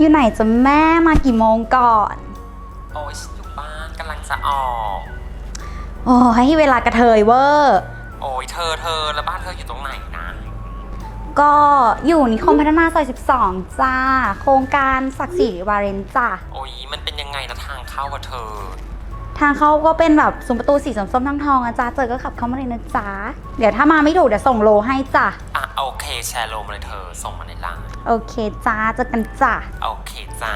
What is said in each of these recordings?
อยู่ไหนจะแม่มากี่โมงก่อน โอ้ยฉันอยู่บ้านกำลังจะออก โอ้ให้เวลากระเทยเวอร์โอ้ยเธอเธอแล้วบ้านเธออยู่ตรงไหนนะ ก็อยู่นิคมพัฒนาซอย12 จ้า โครงการศักดิ์ศรีวาเรนจ้าโอ้ยมันเป็นยังไงนะทางเข้าอะเธอ ทางเขาก็เป็นแบบซุ้มประตูสีส้มๆทั้งทองอะจ้าเจอก็ขับเข้ามาเลยนะจ้าเดี๋ยวถ้ามาไม่ถูกเดี๋ยวส่งโลให้จ้าอะโอเคแชร์โลมาเลยเธอส่งมาในไลน์ โอเคจ้าเจอกันจ้า โอเคจ้า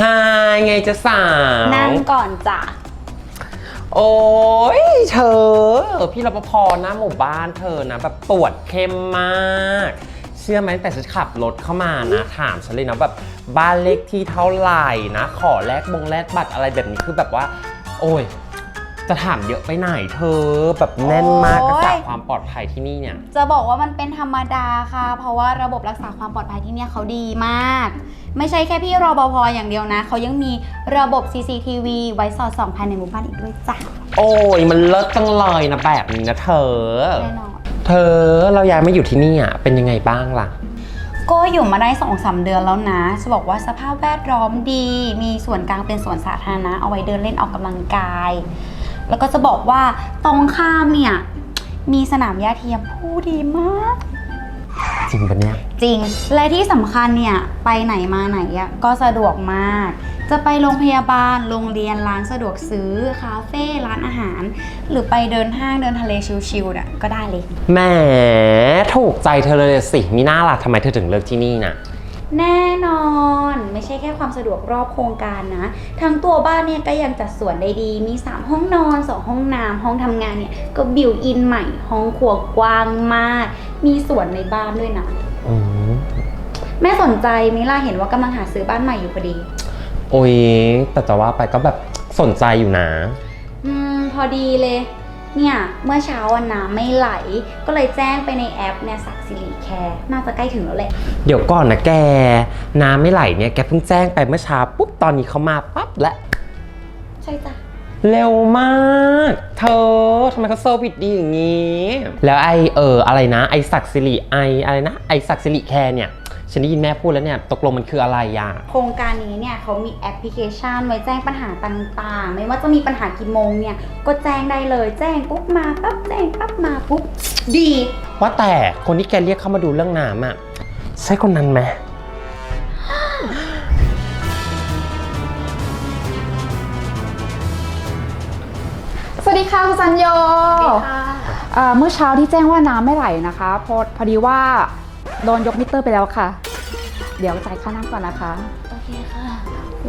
ฮายไงจะสาว นั่งก่อนจ้ะ โอ้ยเธอ พี่รปภหน้าหมู่บ้านเธอนะ แบบปวดเข้มมาก เชื่อไหมตั้งแต่ฉันขับรถเข้ามานะ ถามฉันเลยนะแบบบ้านเลขที่เท่าไหร่นะ ขอแลกบงแลกบัตรอะไรแบบนี้คือแบบว่า โอ้ย จะถามเยอะไปไหนเธอ แบบแน่นมากโอ้กยระจากความปลอดภัยที่นี่เนี่ย จะบอกว่ามันเป็นธรรมดาค่ะ เพราะว่าระบบรักษาความปลอดภัยที่เนี่ยเขาดีมาก ไม่ใช่แค่พี่รบพอย่างเดียวนะ เขายังมีระบบ CCTV ไว้สอดส่องภายในหมู่บ้านอีกด้วยจ้ะโอ้ยมันเลิศจังเลยนะแบบนี้นะเธอ แน่นอน เธอเราย้ายมาอยู่ที่นี่อะเป็นยังไงบ้างล่ะ ก็อยู่มาได้2อสเดือนแล้วนะ จะบอกว่าสภาพแวดล้อมดี มีส่วนกลางเป็นสวนสาธารณะเอาไว้เดินเล่นออกกำลังกาย แล้วก็จะบอกว่าตรงข้ามเนี่ย มีสนามหญ้าเทียมผู้ดีมาก จริงปะเนี่ย จริง และที่สำคัญเนี่ย ไปไหนมาไหนอะก็สะดวกมาก จะไปโรงพยาบาล โรงเรียน ร้านสะดวกซื้อ คาเฟ่ ร้านอาหาร หรือไปเดินห้าง เดินทะเลชิลๆน่ะก็ได้เลย แหมถูกใจเธอเลยสิ มีหน้าล่ะทำไมเธอถึงเลือกที่นี่นะ แน่นอนไม่ใช่แค่ความสะดวกรอบโครงการนะ ทั้งตัวบ้านเนี่ยก็ยังจัดสวนได้ดี มี 3 ห้องนอน 2 ห้องน้ำห้องทำงานเนี่ย ก็บิวอินใหม่ ห้องครัวกว้างมาก มีสวนในบ้านด้วยนะ อืมแม่สนใจมิล่าเห็นว่ากำลังหาซื้อบ้านใหม่อยู่พอดี โอ้ยแต่จะว่าไปก็แบบสนใจอยู่นะ อืม พอดีเลย เนี่ย เมื่อเช้าวันน้ำไม่ไหล ก็เลยแจ้งไปในแอปเนี่ยสักสิริแคร์น่าจะใกล้ถึงแล้วแหละเดี๋ยวก่อนนะแก น้ำไม่ไหลเนี่ยแกเพิ่งแจ้งไปเมื่อเช้าปุ๊บตอนนี้เขามาปั๊บและ ใช่จ้ะเร็วมาก เธอทำไมเขาเซอร์วิสดีอย่างนี้ แล้วไอเอออะไรนะ ไอศักดิ์สิริไออะไรนะ ไอศักดิ์สิริแคร์เนี่ย ฉันได้ยินแม่พูดแล้วเนี่ยตกลงมันคืออะไรอะโครงการนี้เนี่ยเขามีแอปพลิเคชันไว้แจ้งปัญหาต่างๆ ไม่ว่าจะมีปัญหากี่โมงเนี่ยก็แจ้งได้เลยแจ้งปุ๊บมาปั๊บแจ้งปั๊บมาปุ๊บดี ว่าแต่คนที่แกเรียกเข้ามาดูเรื่องน้ำอะใช่คนนั้นไหมสวัสดีค่ะคุณสัญโย เอ่อเมื่อเช้าที่แจ้งว่าน้ำไม่ไหลนะคะพอพอดีว่า โดนยกมิเตอร์ไปแล้วค่ะ เดี๋ยวจ่ายค่าน้ำก่อนนะคะ โอเคค่ะ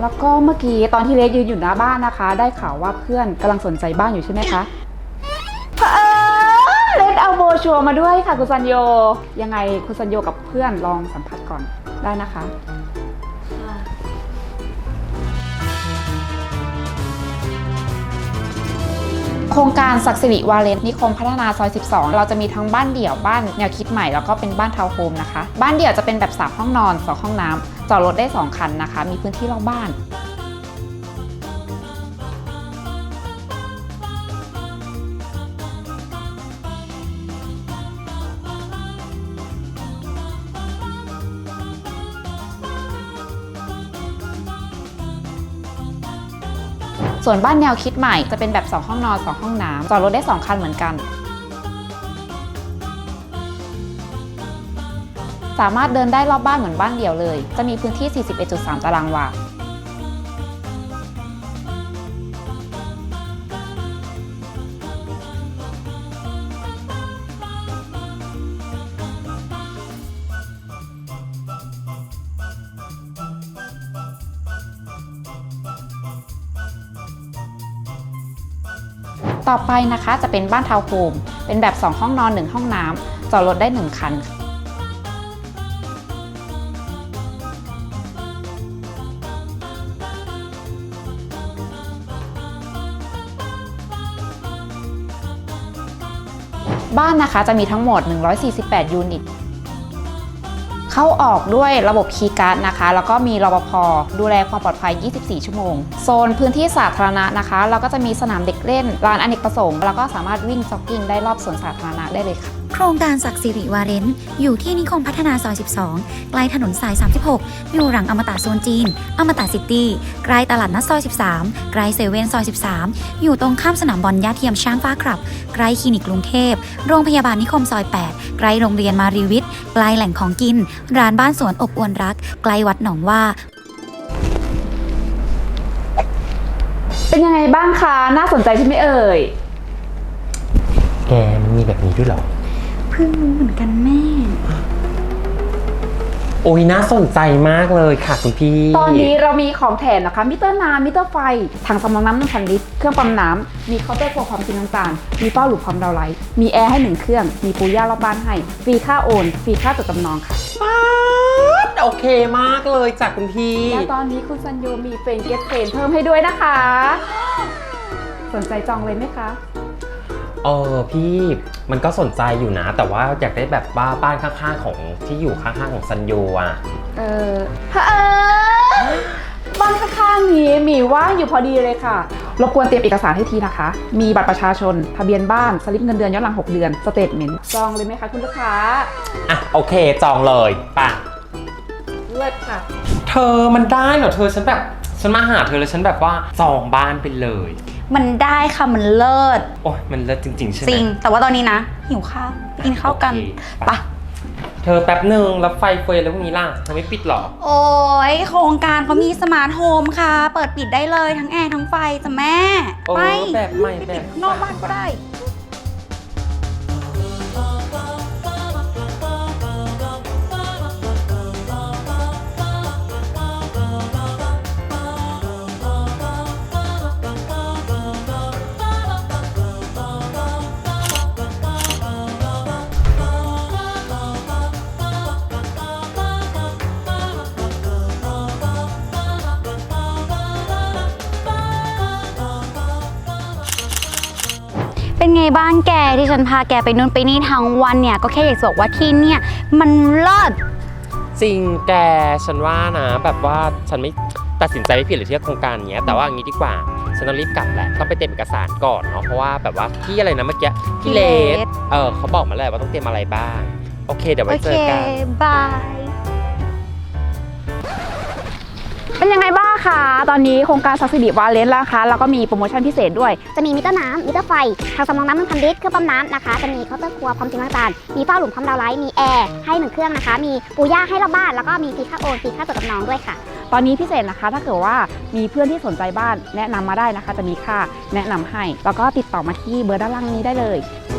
แล้วก็เมื่อกี้ตอนที่เลสยืนอยู่หน้าบ้านนะคะ ได้ข่าวว่าเพื่อนกำลังสนใจบ้านอยู่ใช่ไหมคะเผอิญเลสเอาโบรชัวร์มาด้วยค่ะคุณสัญโย ยังไงคุณสัญโยกับเพื่อนลองสัมผัสก่อนได้นะคะ โครงการศักดิ์สิริวาเลนนิคมพัฒนาซอย 12 เราจะมีทั้งบ้านเดี่ยวบ้านแนวคิดใหม่แล้วก็เป็นบ้านทาวน์โฮมนะคะ บ้านเดี่ยวจะเป็นแบบ 3 ห้องนอน 2 ห้องน้ำจอดรถได้ 2 คันนะคะ มีพื้นที่รอบบ้าน ส่วนบ้านแนวคิดใหม่จะเป็นแบบ 2 ห้องนอน 2 ห้องน้ำจอดรถได้ 2 คันเหมือนกัน สามารถเดินได้รอบบ้านเหมือนบ้านเดี่ยวเลย จะมีพื้นที่ 41.3 ตารางวา ต่อไปนะคะจะเป็นบ้านทาวน์โฮมเป็นแบบ 2 ห้องนอน 1 ห้องน้ำจอดรถได้ 1 คันบ้านนะคะจะมีทั้งหมด 148 ยูนิต เข้าออกด้วยระบบคีย์การ์ดนะคะ แล้วก็มีรปภดูแลความปลอดภัย 24 ชั่วโมง โซนพื้นที่สาธารณะนะคะ เราก็จะมีสนามเด็กเล่น ร้านอเนกประสงค์ แล้วก็สามารถวิ่งจ็อกกิ้งได้รอบสวนสาธารณะได้เลยค่ะ โครงการศักดิ์สิริวาเรนอยู่ที่นิคมพัฒนาซอย 12 ใกล้ถนนสาย 36 อยู่หลังอมตะโซนจีน อมตะซิตี้ ใกล้ตลาดนัดซอย 13 ใกล้เซเว่นซอย 13 อยู่ตรงข้ามสนามบอลย่าเทียมช้างฟ้าครับ ใกล้คลินิกกรุงเทพ โรงพยาบาลนิคมซอย 8 ใกล้โรงเรียนมารีวิทย์ ใกล้แหล่งของกินร้านบ้านสวนอบอวนรักใกล้วัดหนองว่า เป็นยังไงบ้างคะ น่าสนใจใช่ไหมเอ่ย แกมันมีแบบนี้ด้วยเหรอ เพิ่งรู้เหมือนกันแม่ โอ้ยน่าสนใจมากเลยค่ะคุณพี่ ตอนนี้เรามีของแถมนะคะมิเตอร์น้ำมิเตอร์ไฟถังสำรองน้ำ1,000ลิตรเครื่องปั๊มน้ำมีเคาน์เตอร์โฟมความจริงต่างๆมีเป้าหลุมความดาวไลท์มีแอร์ให้หนึ่งเครื่อง มีปูย่ารอบบ้านให้ฟรีค่าโอนฟรีค่าจดจำนองค่ะป๊าดโอเคมากเลยจากคุณพี่แล้วตอนนี้คุณซันโยมีเฟรนเกตเฟรนเพิ่มให้ด้วยนะคะ สนใจจองเลยไหมคะ เออพี่มันก็สนใจอยู่นะ แต่ว่าอยากได้แบบว่าบ้านข้างๆของที่อยู่ข้างๆของซันโยอะ เออเผอิญบ้านข้างๆนี้มีว่างอยู่พอดีเลยค่ะ รบกวนเตรียมเอกสารให้ทีนะคะ มีบัตรประชาชน ทะเบียนบ้าน สลิปเงินเดือนย้อนหลัง 6 เดือน สเตทเมนต์จองเลยไหมคะคุณลูกค้า อะโอเคจองเลยป่ะ เลิศค่ะ เธอมันได้เหรอเธอฉันแบบ ฉันมาหาเธอแล้วฉันแบบว่าจองบ้านไปเลย มันได้ค่ะ มันเลิศ โอ้ยมันเลิศจริง ๆ ใช่ไหมจริง แต่ว่าตอนนี้นะ หิวข้าวไปกินข้าวกัน โอเคไปะเธอแป๊บหนึ่งแล้วไฟเฟยแล้วพวกนี้ล่ะเธอไม่ปิดหรอ โอ้ยโครงการเขามีสมาร์ทโฮมค่ะ เปิดปิดได้เลยทั้งแอร์ทั้งไฟจ้ะแม่ โอ้ไปแบบใหม่แบบข้างนอกบ้านก็ได้ เป็นไงบ้างแกที่ฉันพาแกไปนู่นไปนี่ทั้งวันเนี่ย ก็แค่อยากจะบอกว่าที่เนี่ยมันเลิศจริงแกฉันว่านะ แบบว่าฉันไม่ตัดสินใจไม่ผิดเลยที่โครงการเนี้ยแต่ว่าอย่างนี้ดีกว่าฉันต้องรีบกลับแหละต้องไปเตรียมเอกสารก่อนเนาะเพราะว่าแบบว่าที่อะไรนะเมื่อกี้พี่พี่เลเลสสเออเขาบอกมาแล้วว่าต้องเตรียมอะไรบ้าง โอเคเดี๋ยวโอไว้เจเค อกัน บาย นยังไงบ้างคะ ตอนนี้โครงการซักซิดีวาเลนแล้วนะคะแล้วก็มีโปรโมชั่นพิเศษด้วย จะมีมิเตอร์น้ำมิเตอร์ไฟทางสำรองน้ำหนึ่งพันลิตรเครื่องปั๊มน้ำนะคะ จะมีเคาน์เตอร์ครัวพร้อมสิ่งต่างๆมีฝ้าหลุมพร้อมดาวไลท์มีแอร์ให้หนึ่งเครื่องนะคะ มีปูย่าให้รอบบ้านแล้วก็มีฟรีค่าโอนฟรีค่าจดจำนองด้วยค่ะ ตอนนี้พิเศษนะคะ ถ้าเกิดว่ามีเพื่อนที่สนใจบ้าน แนะนำมาได้นะคะ จะมีค่าแนะนำให้ แล้วก็ติดต่อมาที่เบอร์ด้านล่างนี้ได้เลยอ